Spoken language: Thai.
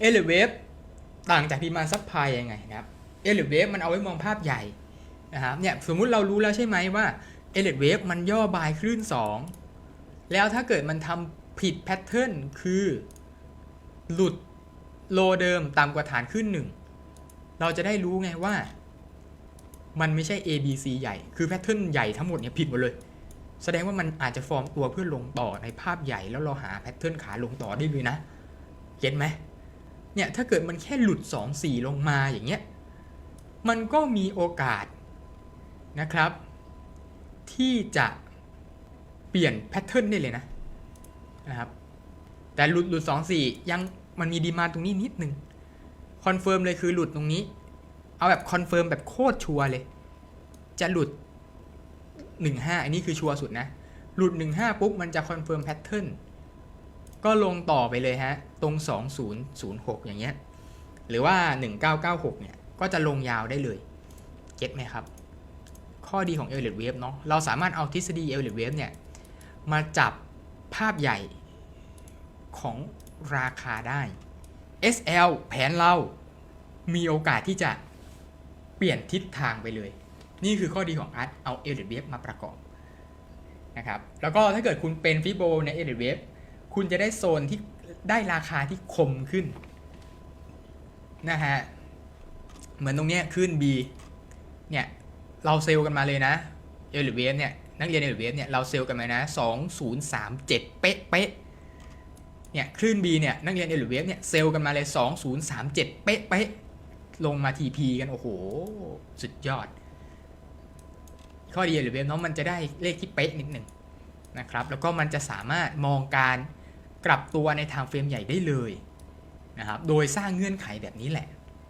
เอลิเวฟต่างจากดีมานซับพลายยังไงนะครับเอลิเวฟมันเอาไว้มองภาพใหญ่นะครับเนี่ยสมมุติเรารู้แล้วใช่ไหมว่าเอลิเวฟมันย่อบายคลื่น 2 แล้วถ้าเกิดมันทำผิดแพทเทิร์นคือหลุดโลเดิมต่ำกว่าฐานขึ้นหนึ่งเราจะได้รู้ไงว่า มันไม่ใช่ A B C ใหญ่ คือแพทเทิร์นใหญ่ทั้งหมดเนี่ยผิดหมดเลย แสดงว่ามันอาจจะฟอร์มตัวเพื่อลงต่อในภาพใหญ่แล้วเราหาแพทเทิร์นขาลงต่อได้เลยนะเก็ตไหม เนี่ยถ้าเกิดมันแค่หลุด 2 4 ลงมาอย่างเงี้ยมันก็มีโอกาสนะครับ ที่จะเปลี่ยนแพทเทิร์นได้เลยนะนะครับแต่หลุดหลุด2 4 ยังมันมีดีมาตรงนี้นิดนึงคอนเฟิร์มเลยคือหลุดตรงนี้ เอาแบบคอนเฟิร์มแบบโคตรชัวร์เลย จะหลุด 15 อันนี้คือชัวร์สุดนะ หลุด 15 ปุ๊บ มันจะคอนเฟิร์มแพทเทิร์น ก็ลงต่อไปเลยฮะ ตรง 2006 อย่างเงี้ย หรือว่า 1996 เนี่ย ก็จะลงยาวได้เลย เก็ตไหมครับ ข้อดีของ e l i o t Wave เนาะ เราสามารถเอาทฤษฎี e l i o t Wave เนี่ย มาจับภาพใหญ่ของราคาได้ SL แผนเรา มีโอกาสที่จะเปลี่ยนทิศทางไปเลย นี่คือข้อดีของอาร์ตเอา e l i o t Wave มาประกอบนะครับ แล้วก็ถ้าเกิดคุณเป็นฟิโบใน e l i o t Wave คุณจะได้โซนที่ได้ราคาที่คมขึ้นนะฮะ เหมือนตรงเนี้ยขึ้น B เนี่ย เราเซลกันมาเลยนะเอลิเวฟเนี่ย นักเรียนเอลิเวฟเนี่ยเราเซลกันมานะ 2037 เป๊ะเป๊ะเนี่ยคลื่น B เนี่ยนักเรียนเอลิเวฟเนี่ยเซลกันมาเลย 2037 เป๊ะเป๊ะลงมา TP กัน โอ้โห สุดยอด ข้อดีเอลิเวฟเนาะมันจะได้เลขที่เป๊ะนิดหนึ่งนะครับ แล้วก็มันจะสามารถมองการ กลับตัวในทางเฟรมใหญ่ได้เลยนะครับ โดยสร้างเงื่อนไขแบบนี้แหละ